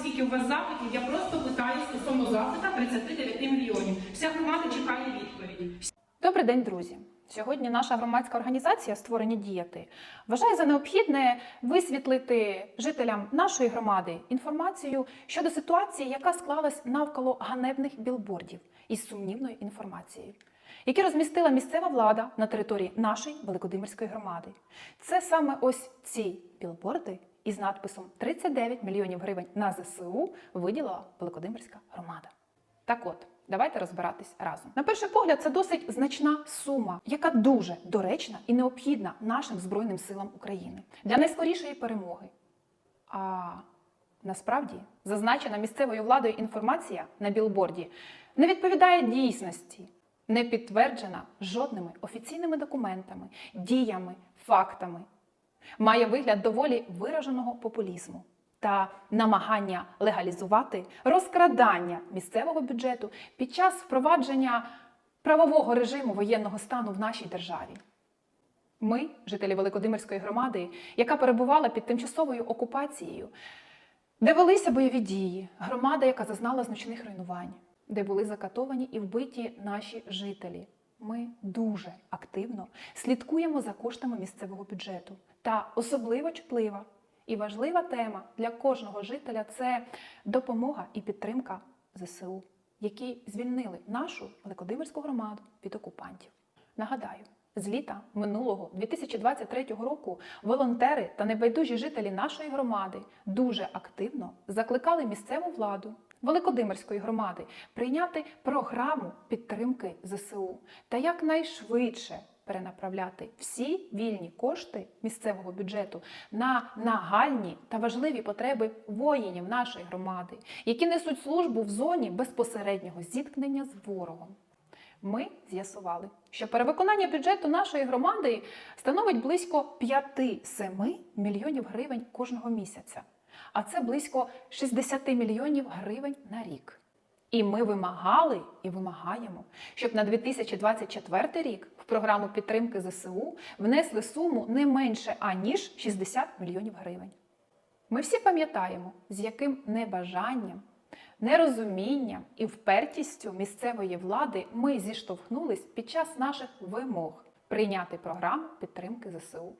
скільки у вас запитів, я просто питаю стосовно запита 39 мільйонів. Вся громада чекає відповіді. Добрий день, друзі. Сьогодні наша громадська організація Створені діяти вважає за необхідне висвітлити жителям нашої громади інформацію щодо ситуації, яка склалась навколо ганебних білбордів із сумнівною інформацією, які розмістила місцева влада на території нашої Великодимирської громади. Це саме ось ці білборди із надписом 39 мільйонів гривень на ЗСУ виділила Великодимирська громада. Так от, давайте розбиратись разом. На перший погляд, це досить значна сума, яка дуже доречна і необхідна нашим Збройним силам України для найскорішої перемоги. А насправді зазначена місцевою владою інформація на білборді не відповідає дійсності, не підтверджена жодними офіційними документами, діями, фактами. Має вигляд доволі вираженого популізму та намагання легалізувати розкрадання місцевого бюджету під час впровадження правового режиму воєнного стану в нашій державі. Ми, жителі Великодимирської громади, яка перебувала під тимчасовою окупацією, де велися бойові дії, громада, яка зазнала значних руйнувань, де були закатовані і вбиті наші жителі. Ми дуже активно слідкуємо за коштами місцевого бюджету. Та особливо чутлива і важлива тема для кожного жителя це допомога і підтримка ЗСУ, які звільнили нашу Великодимирську громаду від окупантів. Нагадаю, з літа минулого 2023 року волонтери та небайдужі жителі нашої громади дуже активно закликали місцеву владу Великодимирської громади прийняти програму підтримки ЗСУ та якнайшвидше перенаправляти всі вільні кошти місцевого бюджету на нагальні та важливі потреби воїнів нашої громади, які несуть службу в зоні безпосереднього зіткнення з ворогом. Ми з'ясували, що перевиконання бюджету нашої громади становить близько 5-7 мільйонів гривень кожного місяця, а це близько 60 мільйонів гривень на рік. І ми вимагали і вимагаємо, щоб на 2024 рік в програму підтримки ЗСУ внесли суму не менше аніж 60 мільйонів гривень. Ми всі пам'ятаємо, з яким небажанням, нерозумінням і впертістю місцевої влади ми зіштовхнулись під час наших вимог прийняти програму підтримки ЗСУ.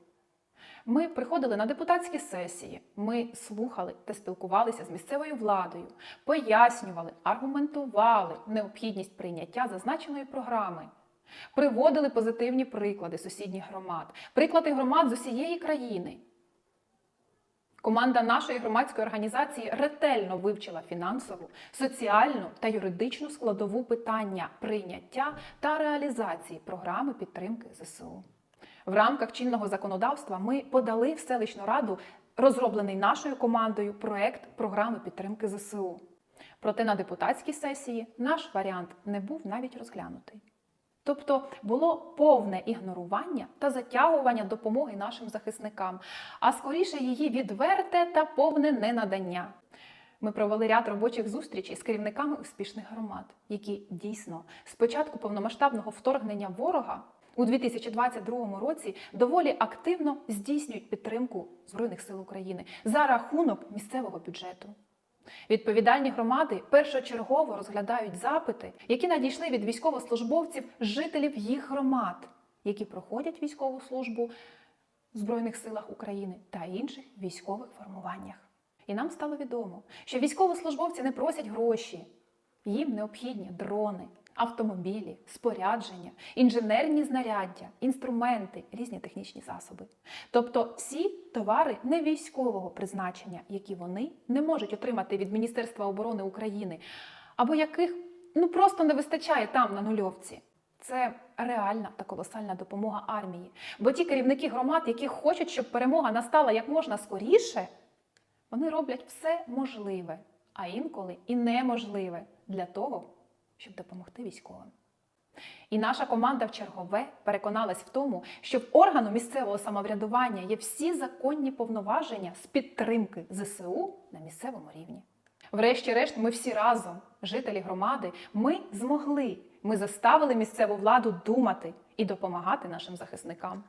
Ми приходили на депутатські сесії, ми слухали та спілкувалися з місцевою владою, пояснювали, аргументували необхідність прийняття зазначеної програми, приводили позитивні приклади сусідніх громад, приклади громад з усієї країни. Команда нашої громадської організації ретельно вивчила фінансову, соціальну та юридичну складову питання прийняття та реалізації програми підтримки ЗСУ. В рамках чинного законодавства ми подали в селищну раду розроблений нашою командою проект програми підтримки ЗСУ. Проте на депутатській сесії наш варіант не був навіть розглянутий. Тобто було повне ігнорування та затягування допомоги нашим захисникам, а скоріше її відверте та повне ненадання. Ми провели ряд робочих зустрічей з керівниками успішних громад, які дійсно з початку повномасштабного вторгнення ворога у 2022 році доволі активно здійснюють підтримку Збройних сил України за рахунок місцевого бюджету. Відповідальні громади першочергово розглядають запити, які надійшли від військовослужбовців, жителів їх громад, які проходять військову службу в Збройних силах України та інших військових формуваннях. І нам стало відомо, що військовослужбовці не просять гроші, їм необхідні дрони, автомобілі, спорядження, інженерні знаряддя, інструменти, різні технічні засоби. Тобто всі товари не військового призначення, які вони не можуть отримати від Міністерства оборони України, або яких ну просто не вистачає там на нульовці. Це реальна та колосальна допомога армії. Бо ті керівники громад, які хочуть, щоб перемога настала як можна скоріше, вони роблять все можливе, а інколи і неможливе для того, щоб допомогти військовим. І наша команда в чергове переконалась в тому, що в органу місцевого самоврядування є всі законні повноваження з підтримки ЗСУ на місцевому рівні. Врешті-решт, ми всі разом, жителі громади, ми змогли, ми заставили місцеву владу думати і допомагати нашим захисникам.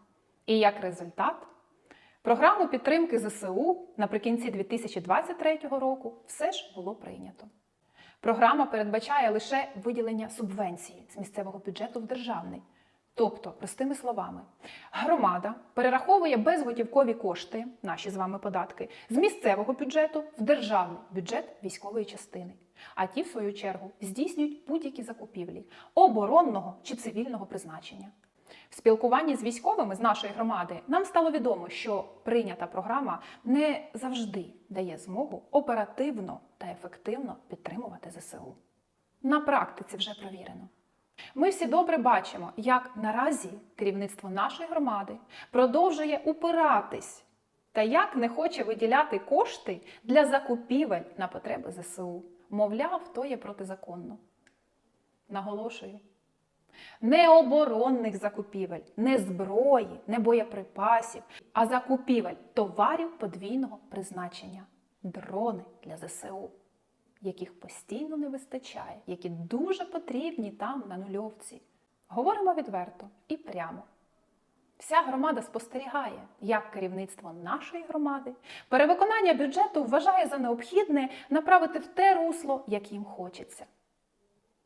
І як результат, Програму підтримки ЗСУ наприкінці 2023 року все ж було прийнято. Програма передбачає лише виділення субвенції з місцевого бюджету в державний. Тобто, простими словами, громада перераховує безготівкові кошти, наші з вами податки, з місцевого бюджету в державний бюджет військової частини. А ті, в свою чергу, здійснюють будь-які закупівлі оборонного чи цивільного призначення. В спілкуванні з військовими з нашої громади нам стало відомо, що прийнята програма не завжди дає змогу оперативно та ефективно підтримувати ЗСУ. На практиці вже провірено. Ми всі добре бачимо, як наразі керівництво нашої громади продовжує упиратись та як не хоче виділяти кошти для закупівель на потреби ЗСУ. Мовляв, то є протизаконно. Наголошую. Не оборонних закупівель, не зброї, не боєприпасів, а закупівель товарів подвійного призначення дрони для ЗСУ, яких постійно не вистачає, які дуже потрібні там на нульовці. Говоримо відверто і прямо. Вся громада спостерігає, як керівництво нашої громади перевиконання бюджету вважає за необхідне направити в те русло, як їм хочеться.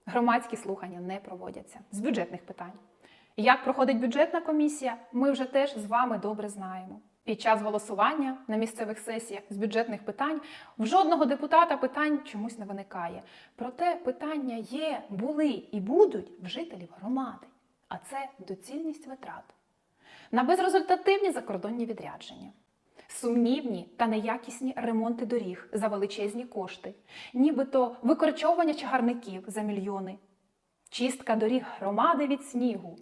Громадські слухання не проводяться з бюджетних питань. Як проходить бюджетна комісія, ми вже теж з вами добре знаємо. Під час голосування на місцевих сесіях з бюджетних питань в жодного депутата питань чомусь не виникає. Проте питання є, були і будуть в жителів громади, а це доцільність витрат на безрезультативні закордонні відрядження. Сумнівні та неякісні ремонти доріг за величезні кошти, нібито викорчовування чагарників за мільйони, чистка доріг громади від снігу.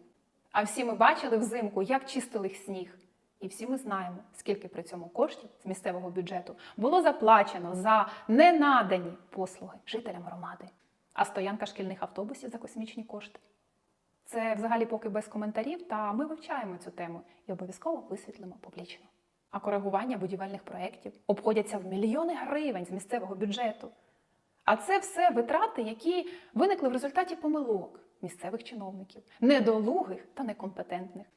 А всі ми бачили взимку, як чистили сніг. І всі ми знаємо, скільки при цьому коштів з місцевого бюджету було заплачено за ненадані послуги жителям громади, а стоянка шкільних автобусів за космічні кошти. Це взагалі поки без коментарів, та ми вивчаємо цю тему і обов'язково висвітлимо публічно. А коригування будівельних проєктів обходяться в мільйони гривень з місцевого бюджету. А це все витрати, які виникли в результаті помилок місцевих чиновників, недолугих та некомпетентних.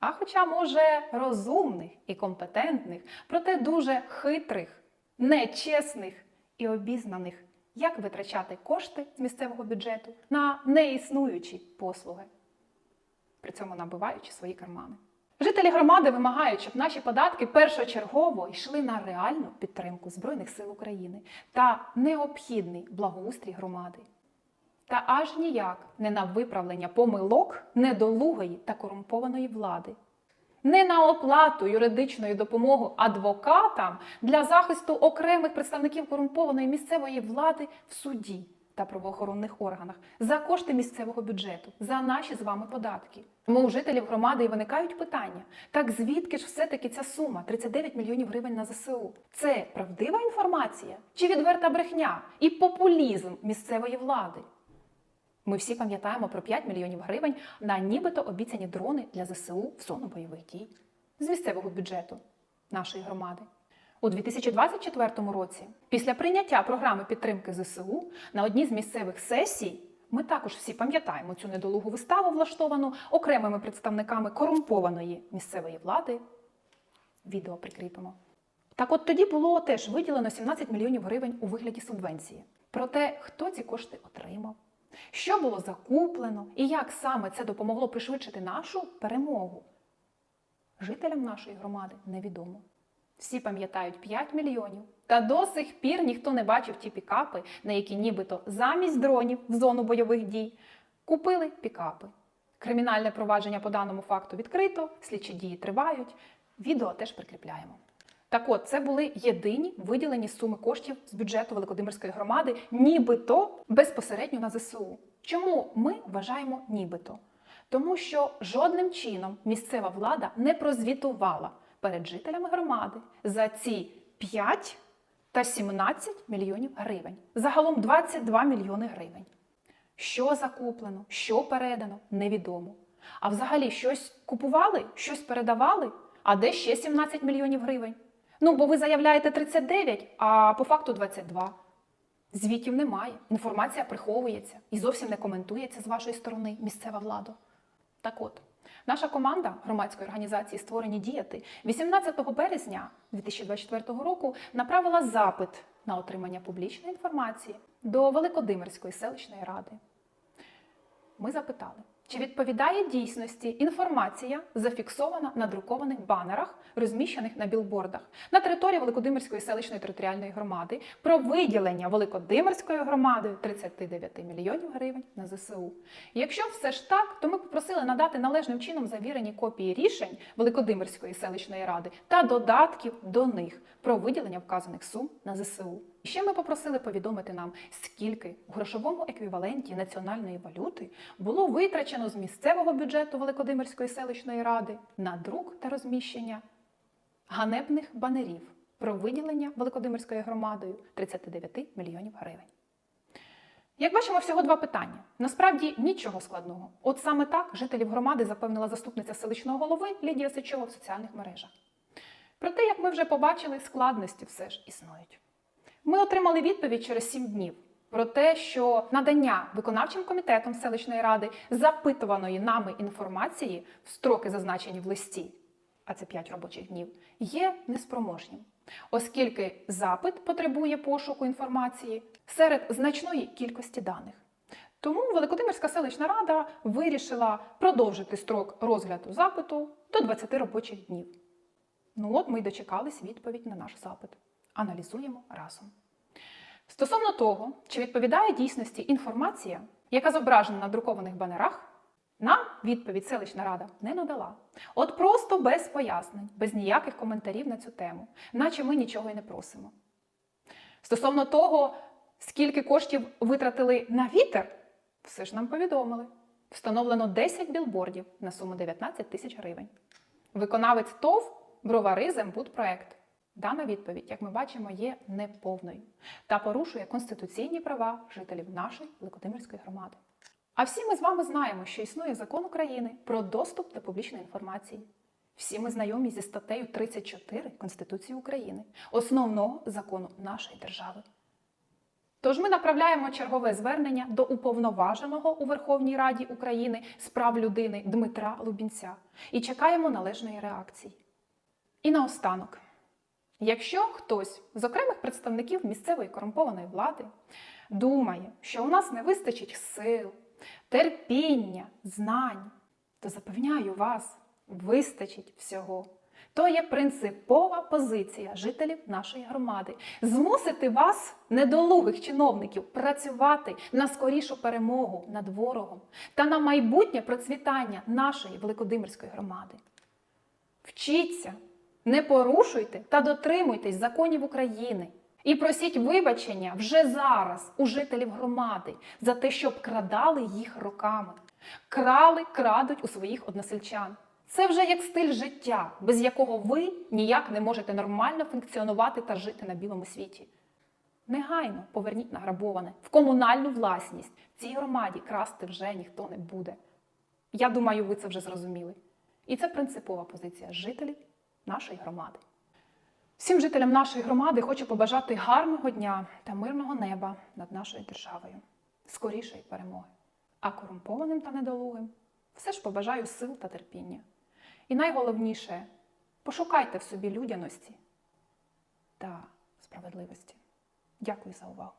А хоча, може, розумних і компетентних, проте дуже хитрих, нечесних і обізнаних, як витрачати кошти з місцевого бюджету на неіснуючі послуги, при цьому набиваючи свої кармани. Жителі громади вимагають, щоб наші податки першочергово йшли на реальну підтримку Збройних сил України та необхідний благоустрій громади. Та аж ніяк не на виправлення помилок недолугої та корумпованої влади, не на оплату юридичної допомоги адвокатам для захисту окремих представників корумпованої місцевої влади в суді та правоохоронних органах за кошти місцевого бюджету, за наші з вами податки. Тому у жителів громади і виникають питання: так звідки ж все-таки ця сума 39 мільйонів гривень на ЗСУ? Це правдива інформація чи відверта брехня і популізм місцевої влади? Ми всі пам'ятаємо про 5 мільйонів гривень на нібито обіцяні дрони для ЗСУ в зону бойових дій з місцевого бюджету нашої громади. У 2024 році, після прийняття програми підтримки ЗСУ на одній з місцевих сесій, ми також всі пам'ятаємо цю недолугу виставу, влаштовану окремими представниками корумпованої місцевої влади. Відео прикріпимо. Так от тоді було теж виділено 17 мільйонів гривень у вигляді субвенції. Проте, хто ці кошти отримав, що було закуплено і як саме це допомогло пришвидшити нашу перемогу, жителям нашої громади невідомо. Всі пам'ятають 5 мільйонів. Та до сих пір ніхто не бачив ті пікапи, на які нібито замість дронів в зону бойових дій купили пікапи. Кримінальне провадження по даному факту відкрито, слідчі дії тривають. Відео теж прикріпляємо. Так от, це були єдині виділені суми коштів з бюджету Великодимирської громади, нібито безпосередньо на ЗСУ. Чому ми вважаємо нібито? Тому що жодним чином місцева влада не прозвітувала перед жителями громади за ці 5 та 17 мільйонів гривень. Загалом 22 мільйони гривень. Що закуплено, що передано, невідомо. А взагалі щось купували, щось передавали, а де ще 17 мільйонів гривень? Ну, бо ви заявляєте 39, а по факту 22. Звітів немає, інформація приховується і зовсім не коментується з вашої сторони місцева влада. Так от, Наша команда громадської організації Створені діяти 18 березня 2024 року направила запит на отримання публічної інформації до Великодимирської селищної ради. Ми запитали, чи відповідає дійсності інформація, зафіксована на друкованих банерах, розміщених на білбордах на території Великодимирської селищної територіальної громади про виділення Великодимирською громадою 39 мільйонів гривень на ЗСУ. Якщо все ж так, то ми попросили надати належним чином завірені копії рішень Великодимирської селищної ради та додатків до них про виділення вказаних сум на ЗСУ. Ще ми попросили повідомити нам, скільки в грошовому еквіваленті національної валюти було витрачено з місцевого бюджету Великодимирської селищної ради на друк та розміщення ганебних банерів про виділення Великодимирською громадою 39 мільйонів гривень. Як бачимо, всього два питання. Насправді нічого складного. От саме так жителів громади запевнила заступниця селищного голови Лідія Сичова в соціальних мережах. Проте, як ми вже побачили, складності все ж існують. Ми отримали відповідь через сім днів про те, що надання виконавчим комітетом селищної ради запитуваної нами інформації в строки, зазначені в листі, а це 5 робочих днів, є неспроможнім, оскільки запит потребує пошуку інформації серед значної кількості даних. Тому Великодимирська селищна рада вирішила продовжити строк розгляду запиту до 20 робочих днів. Ну от ми й дочекались відповідь на наш запит. Аналізуємо разом. Стосовно того, чи відповідає дійсності інформація, яка зображена на друкованих банерах, нам відповідь селищна рада не надала. От просто без пояснень, без ніяких коментарів на цю тему, наче ми нічого й не просимо. Стосовно того, скільки коштів витратили на вітер, все ж нам повідомили. Встановлено 10 білбордів на суму 19 тисяч гривень. Виконавець ТОВ Бровари Зембудпроект. Дана відповідь, як ми бачимо, є неповною та порушує конституційні права жителів нашої Великодимирської громади. А всі ми з вами знаємо, що існує закон України про доступ до публічної інформації. Всі ми знайомі зі статтею 34 Конституції України, основного закону нашої держави. Тож ми направляємо чергове звернення до уповноваженого у Верховній Раді України з прав людини Дмитра Лубінця і чекаємо належної реакції. І наостанок, якщо хтось з окремих представників місцевої корумпованої влади думає, що у нас не вистачить сил, терпіння, знань, то запевняю вас, вистачить всього. То є принципова позиція жителів нашої громади змусити вас, недолугих чиновників, працювати на скорішу перемогу над ворогом та на майбутнє процвітання нашої Великодимирської громади. Вчіться, не порушуйте та дотримуйтесь законів України і просіть вибачення вже зараз у жителів громади за те, що обкрадали їх роками. Крали, крадуть у своїх односельчан. Це вже як стиль життя, без якого ви ніяк не можете нормально функціонувати та жити на білому світі. Негайно поверніть награбоване в комунальну власність. В цій громаді красти вже ніхто не буде. Я думаю, ви це вже зрозуміли. І це принципова позиція жителів нашої громади. Всім жителям нашої громади хочу побажати гарного дня та мирного неба над нашою державою, скорішої перемоги. А корумпованим та недолугим все ж побажаю сил та терпіння. І найголовніше пошукайте в собі людяності та справедливості. Дякую за увагу.